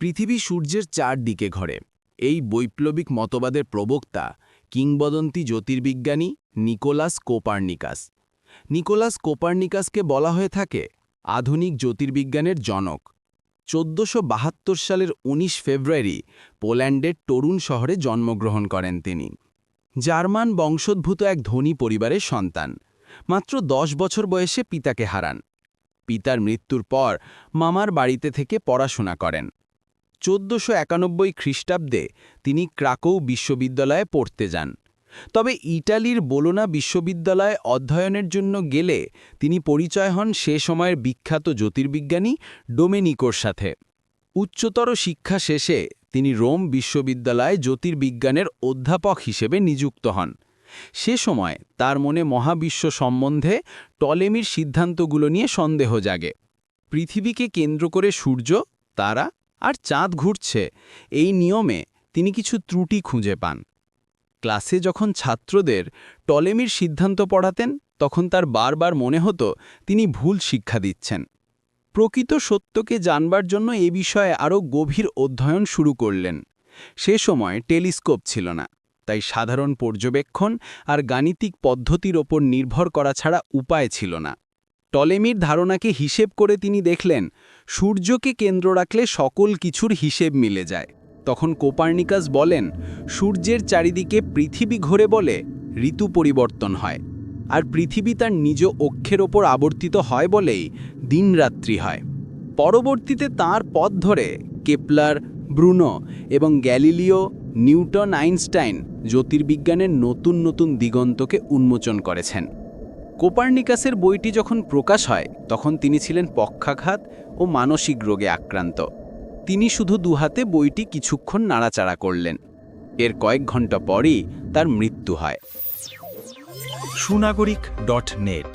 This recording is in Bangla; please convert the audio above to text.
পৃথিবী সূর্যের চারদিকে ঘরে। এই বৈপ্লবিক মতবাদের প্রবক্তা কিংবদন্তি জ্যোতির্বিজ্ঞানী নিকোলাস কোপার্নিকাস। নিকোলাস কোপার্নিকাসকে বলা হয়ে থাকে আধুনিক জ্যোতির্বিজ্ঞানের জনক। চোদ্দশো সালের ১৯ ফেব্রুয়ারি পোল্যান্ডের তরুণ শহরে জন্মগ্রহণ করেন তিনি। জার্মান বংশোদ্ভূত এক ধনী পরিবারের সন্তান। মাত্র দশ বছর বয়সে পিতাকে হারান। পিতার মৃত্যুর পর মামার বাড়িতে থেকে পড়াশোনা করেন। চোদ্দশো একানব্বই খ্রিস্টাব্দে তিনি ক্রাকৌ বিশ্ববিদ্যালয়ে পড়তে যান। তবে ইটালির বোলোনা বিশ্ববিদ্যালয়ে অধ্যয়নের জন্য গেলে তিনি পরিচয় হন সে সময়ের বিখ্যাত জ্যোতির্বিজ্ঞানী ডোমেনিকোর সাথে। উচ্চতর শিক্ষা শেষে তিনি রোম বিশ্ববিদ্যালয়ে জ্যোতির্বিজ্ঞানের অধ্যাপক হিসেবে নিযুক্ত হন। সে সময় তার মনে মহাবিশ্ব সম্বন্ধে টলেমির সিদ্ধান্তগুলো নিয়ে সন্দেহ জাগে। পৃথিবীকে কেন্দ্র করে সূর্য, তারা আর চাঁদ ঘুরছে। এই নিয়মে তিনি কিছু ত্রুটি খুঁজে পান। ক্লাসে যখন ছাত্রদের টলেমির সিদ্ধান্ত পড়াতেন, তখন তার বারবার মনে হতো তিনি ভুল শিক্ষা দিচ্ছেন। প্রকৃত সত্যকে জানবার জন্য এ বিষয়ে আরও গভীর অধ্যয়ন শুরু করলেন। সে সময় টেলিস্কোপ ছিল না, তাই সাধারণ পর্যবেক্ষণ আর গাণিতিক পদ্ধতির ওপর নির্ভর করা ছাড়া উপায় ছিল না। টলেমির ধারণাকে হিসেব করে তিনি দেখলেন, সূর্যকে কেন্দ্র রাখলে সকল কিছুর হিসেব মিলে যায়। তখন কোপার্নিকাস বলেন, সূর্যের চারিদিকে পৃথিবী ঘোরে বলে ঋতু পরিবর্তন হয়, আর পৃথিবী তার নিজ অক্ষের ওপর আবর্তিত হয় বলেই দিনরাত্রি হয়। পরবর্তীতে তার পথ ধরে কেপলার, ব্রুনো এবং গ্যালিলিও, নিউটন, আইনস্টাইন জ্যোতির্বিজ্ঞানের নতুন নতুন দিগন্তকে উন্মোচন করেছেন। কোপার্নিকাসের বইটি যখন প্রকাশ হয়, তখন তিনি ছিলেন পক্ষাঘাত ও মানসিক রোগে আক্রান্ত। তিনি শুধু দুহাতে বইটি কিছুক্ষণ নাড়াচাড়া করলেন। এর কয়েক ঘণ্টা পরই তার মৃত্যু হয়। সুনাগরিক ডট নেট